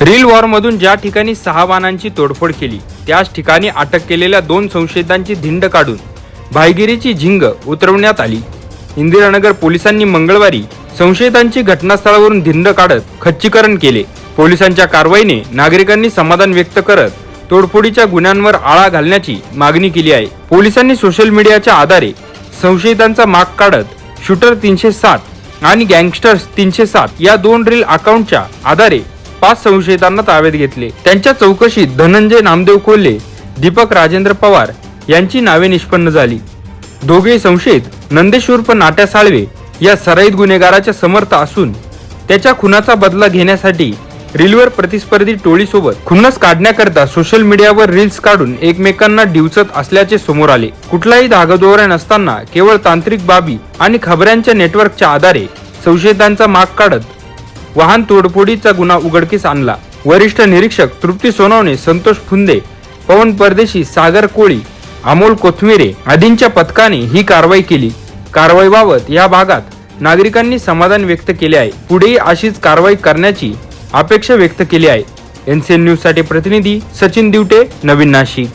Reel वॉरमधून ज्या ठिकाणी सहा वाहनांची तोडफोड केली त्याच ठिकाणी अटक केलेल्या दोन संशयितांची धिंड काढून भायगिरीची झिंग उतरवण्यात आली. इंदिरानगर पोलिसांनी मंगळवारी संशयितांची घटनास्थळावरून धिंड काढत खच्चीकरण केले. पोलिसांच्या कारवाईने नागरिकांनी समाधान व्यक्त करत तोडफोडीच्या गुन्ह्यांवर आळा घालण्याची मागणी केली आहे. पोलिसांनी सोशल मीडियाच्या आधारे संशयितांचा माग काढत शूटर तीनशे सात आणि गँगस्टर्स तीनशे सात या दोन रील अकाउंटच्या आधारे पाच संशयितांना ताब्यात घेतले. त्यांच्या चौकशीत धनंजय नामदेव कोल्हे दीपक राजेंद्र पवार यांची नावे निष्पन्न झाली. दोघे संशयित नंदेश्वरप नाट्या साळवे या सराईत गुन्हेगाराच्या समर्थ असून त्याच्या खुनाचा बदला घेण्यासाठी रीलवर प्रतिस्पर्धी टोळीसोबत खुन्नस काढण्याकरता सोशल मीडियावर रील्स काढून एकमेकांना डिवचत असल्याचे समोर आले. कुठलाही धागदोऱ्या नसताना केवळ तांत्रिक बाबी आणि खबऱ्यांच्या नेटवर्कच्या आधारे संशयितांचा माग काढत वाहन तोडफोडीचा गुन्हा उघडकीस आणला. वरिष्ठ निरीक्षक तृप्ती सोनवणे संतोष फुंदे पवन परदेशी सागर कोळी अमोल कोथमिरे आदींच्या पथकाने ही कारवाई केली. कारवाईबाबत या भागात नागरिकांनी समाधान व्यक्त केले आहे. पुढेही अशीच कारवाई करण्याची अपेक्षा व्यक्त केली आहे. एनसीएन न्यूजसाठी प्रतिनिधी सचिन दिवटे नवीन नाशिक.